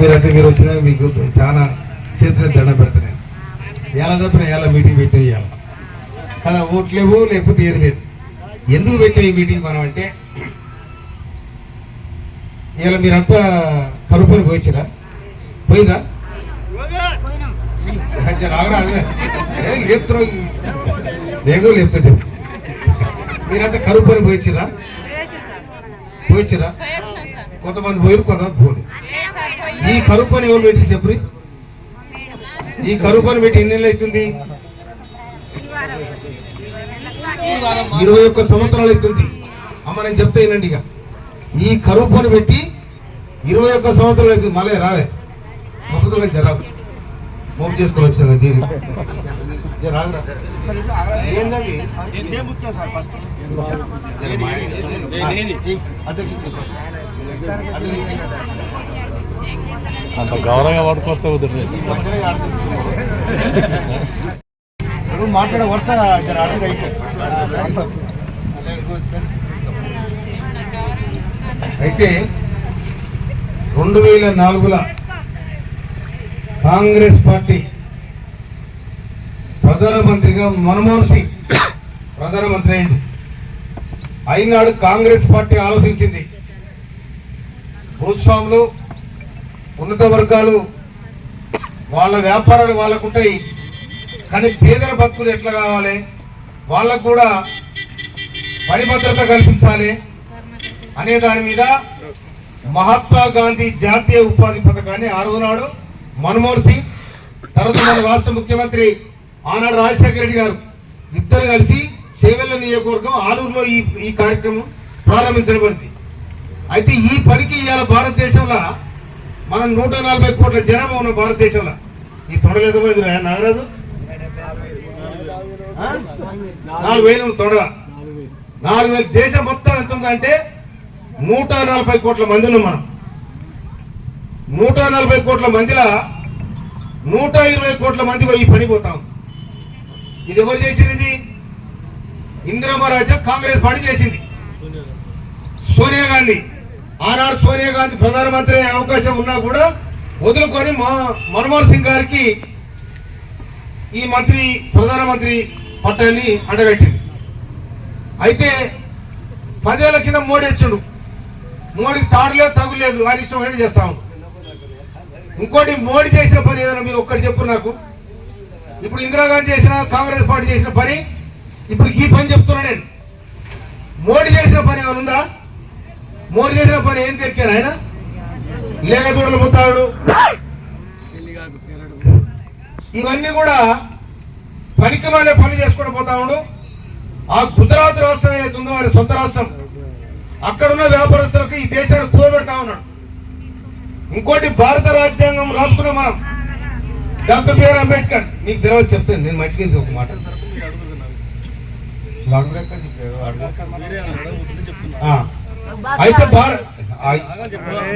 మీరైతే మీరు వచ్చినా మీకు చాలా చేతులు దండం పెడుతున్నాయి. ఎలా తప్పిన ఎలా మీటింగ్ పెట్టి ఇవ్వాలి కదా ఓట్లేవు లేకపోతే ఏది లేదు. ఎందుకు పెట్టాం ఈ మీటింగ్ మనం అంటే ఇలా మీరంతా కరుపుని పోయిచ్చిరా? పోయిరా కొంచెం రావురా అదే. ఏ, లేపుతున్నావు నేను లేపుతుంది మీరంతా కరుపుని పోయిచ్చిరా? పోయిచ్చిరా? కొంతమంది పోయిరు కొంతమంది పోరు ఈ కరువు పని ఎవరు పెట్టి చెప్పు ఈ కరువు పని పెట్టి ఎన్ని నెలలు అవుతుంది? ఇరవై ఒక్క సంవత్సరాలు అవుతుంది. అమ్మ నేను చెప్తే వినండి ఇక. ఈ కరువు పని పెట్టి ఇరవై ఒక్క సంవత్సరాలు అవుతుంది. మళ్ళీ రావే. సంవత్సరాలు జరావు మోపు చేసుకోవచ్చు దీన్ని జర అంత గౌరవంగా నువ్వు మాట్లాడే వరుస అయితే. రెండు వేల నాలుగుల కాంగ్రెస్ పార్టీ ప్రధానమంత్రిగా మన్మోహన్ సింగ్ ప్రధానమంత్రి అయింది. అయినాడు కాంగ్రెస్ పార్టీ ఆలోచించింది. భూస్వాములు ఉన్నత వర్గాలు వాళ్ళ వ్యాపారాలు వాళ్ళకు ఉంటాయి కానీ పేదల భక్తులు ఎట్లా కావాలి? వాళ్ళకు కూడా పని భద్రత కల్పించాలి అనే దాని మీద మహాత్మా గాంధీ జాతీయ ఉపాధి పథకాన్ని ఆ నాడు మన్మోహన్ సింగ్ తర్వాత మన రాష్ట్ర ముఖ్యమంత్రి ఆనాడు రాజశేఖర రెడ్డి గారు ఇద్దరు కలిసి చేవెళ్ళ నియోజకవర్గం ఆలూరులో ఈ ఈ కార్యక్రమం ప్రారంభించబడింది. అయితే ఈ పనికి ఇవాళ భారతదేశంలో మనం నూట నలభై కోట్ల జనాభా ఉన్న భారతదేశంలో. ఈ తొడలేదు పోయింది నాగరాజు? నాలుగు వేలు తొడ నాలుగు వేలు దేశం మొత్తం ఎంత ఉందంటే నూట నలభై కోట్ల మంది ఉన్నాం మనం. నూట నలభై కోట్ల మందిలా నూట ఇరవై కోట్ల మంది పోయి ఈ పని పోతాం ఇది ఎవరు చేసింది ఇందిరమ్మ మహారాజా కాంగ్రెస్ పార్టీ చేసింది. సోనియా గాంధీ. ఆనాడు సోనియా గాంధీ ప్రధానమంత్రి అయ్యే అవకాశం ఉన్నా కూడా వదులుకొని మా మన్మోహన్ సింగ్ గారికి ఈ మంత్రి ప్రధానమంత్రి పట్టాన్ని అడగట్టింది. అయితే పదేళ్ళ కింద మోడీ వచ్చాడు. మోడీకి తాడులేదు తగులేదు ఆయన ఇష్టం చేస్తాము ఇంకోటి మోడీ చేసిన పని ఏదైనా మీరు ఒక్కటి చెప్పు నాకు. ఇప్పుడు ఇందిరాగాంధీ చేసిన కాంగ్రెస్ పార్టీ చేసిన పని ఇప్పుడు ఈ పని చెప్తున్నా నేను. మోడీ చేసిన పని ఏమైనా ఉందా? మోడీ చేసిన పని ఏం తెచ్చారు ఆయన? లేక దూడలు ఇవన్నీ కూడా పనికి మాలే పని చేసుకుంటూ పోతా ఉండు. ఆ గుజరాత్ రాష్ట్రం ఏదైతే ఉందో వారి సొంత రాష్ట్రం. అక్కడున్న వ్యాపారస్తులకు ఈ దేశాన్ని కూడబెడతా ఉన్నాడు. ఇంకోటి భారత రాజ్యాంగం రాసుకున్నాం మనం. Doctor BR Ambedkar. నీకు తెలియదు చెప్తాను నేను మంచిగా ఒక మాట. అడుగు ఎక్కడ నీకు? అడుగు. ఆ. అయితే భారత్